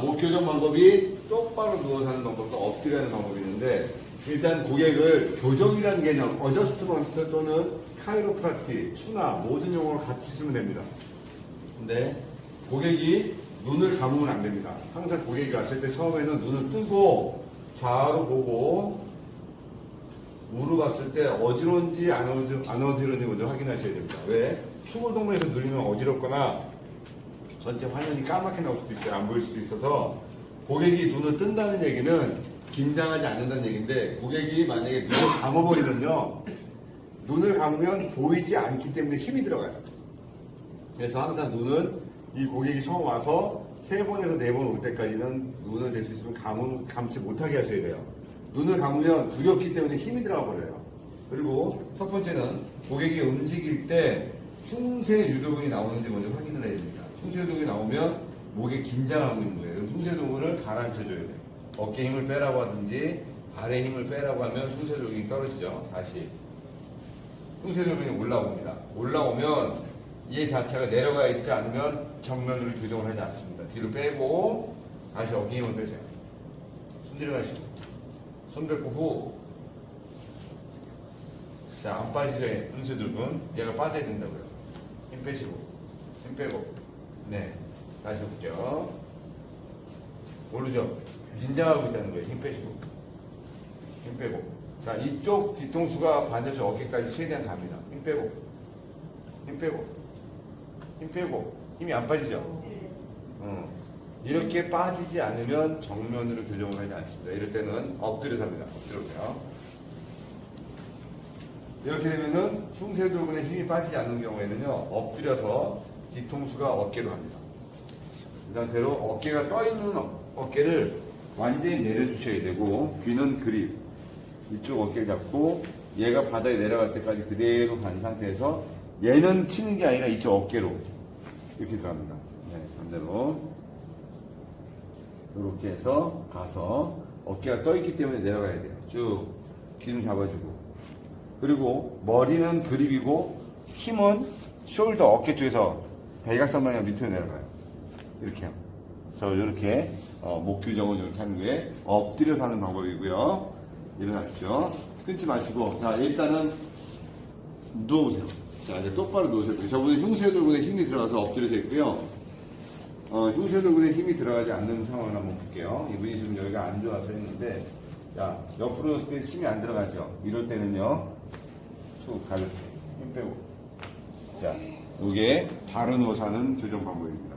목 교정 방법이 똑바로 누워서 하는 방법과 엎드려 하는 방법이 있는데 일단 고객을 교정이라는 개념, 어저스트먼트 또는 카이로프라티, 추나 모든 용어를 같이 쓰면 됩니다. 근데 고객이 눈을 감으면 안 됩니다. 항상 고객이 왔을 때 처음에는 눈을 뜨고 좌우로 보고 무릎 봤을 때 어지러운지 안, 어지, 안 어지러운지 먼저 확인하셔야 됩니다. 왜? 충을 동물에서 누르면 어지럽거나 전체 화면이 까맣게 나올 수도 있어요. 안 보일 수도 있어서 고객이 눈을 뜬다는 얘기는 긴장하지 않는다는 얘기인데 고객이 만약에 눈을 감아버리면요. 눈을 감으면 보이지 않기 때문에 힘이 들어가요. 그래서 항상 눈은 이 고객이 처음 와서 세 번에서 네 번 올 때까지는 눈을 낼 수 있으면 감은, 감지 못하게 하셔야 돼요. 눈을 감으면 두렵기 때문에 힘이 들어가 버려요. 그리고 첫 번째는 고객이 움직일 때 흉쇄 유도근이 나오는지 먼저 확인을 해야 됩니다. 흉쇄 유도근이 나오면 목에 긴장하고 있는 거예요. 그럼 흉쇄 유도근을 가라앉혀줘야 돼요. 어깨 힘을 빼라고 하든지 발에 힘을 빼라고 하면 흉쇄 유도근이 떨어지죠. 다시. 흉쇄도근이 올라옵니다. 올라오면 얘 자체가 내려가 있지 않으면 정면으로 교정을 하지 않습니다. 뒤로 빼고 다시 어깨 힘을 빼세요. 손 들어가시고 손 뱉고 후. 자, 안 빠지죠, 흉쇄도근. 얘가 빠져야 된다고요. 힘 빼시고 힘 빼고 네, 다시 볼게요. 모르죠? 긴장하고 있다는 거예요. 힘 빼시고 힘 빼고. 자, 이쪽 뒤통수가 반대쪽 어깨까지 최대한 갑니다. 힘 빼고. 힘 빼고. 힘 빼고. 힘이 안 빠지죠? 어. 이렇게 빠지지 않으면 정면으로 교정을 하지 않습니다. 이럴 때는 엎드려서 합니다. 엎드려서요. 이렇게 되면은 흉쇄돌근에 힘이 빠지지 않는 경우에는요, 엎드려서 뒤통수가 어깨로 합니다. 이 상태로 어깨가 떠 있는 어- 어깨를 완전히 내려주셔야 되고, 귀는 그립. 이쪽 어깨를 잡고, 얘가 바닥에 내려갈 때까지 그대로 간 상태에서, 얘는 치는 게 아니라 이쪽 어깨로. 이렇게 들어갑니다. 네, 반대로. 이렇게 해서 가서, 어깨가 떠 있기 때문에 내려가야 돼요. 쭉. 귀는 잡아주고. 그리고 머리는 그립이고 힘은 숄더 어깨 쪽에서 대각선 방향 밑으로 내려가요. 이렇게요. 그래서 이렇게 어, 목 교정은 이렇게 하는 게 엎드려서 하는 방법이고요. 일어나십시오. 끊지 마시고 자 일단은 누워보세요. 자 이제 똑바로 누우세요. 저분은 흉쇄돌근에 힘이 들어가서 엎드려서 있고요. 어, 흉쇄돌근에 힘이 들어가지 않는 상황을 한번 볼게요. 이분이 지금 여기가 안 좋아서 했는데 자 옆으로 넣을 때 힘이 안 들어가죠. 이럴 때는요. 쭉 가볍게 힘 빼고 자 이게 누워서 하는 교정 방법입니다.